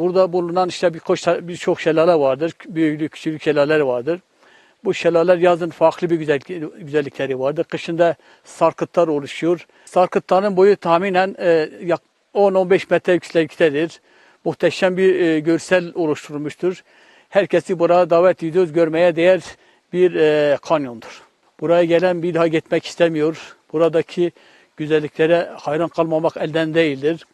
Burada bulunan işte birkaç birçok şelale vardır. Büyüklü küçük şelaleler vardır. Bu şelaleler yazın farklı bir güzellik, güzellikleri vardır. Kışında sarkıtlar oluşuyor. Sarkıtların boyu tahminen e, yak- 10-15 metre yüksekliktedir. Muhteşem bir e, görsel oluşturmuştur. Herkesi buraya davet ediyoruz. Görmeye değer bir e, kanyondur. Buraya gelen bir daha gitmek istemiyor. Buradaki güzelliklere hayran kalmamak elden değildir.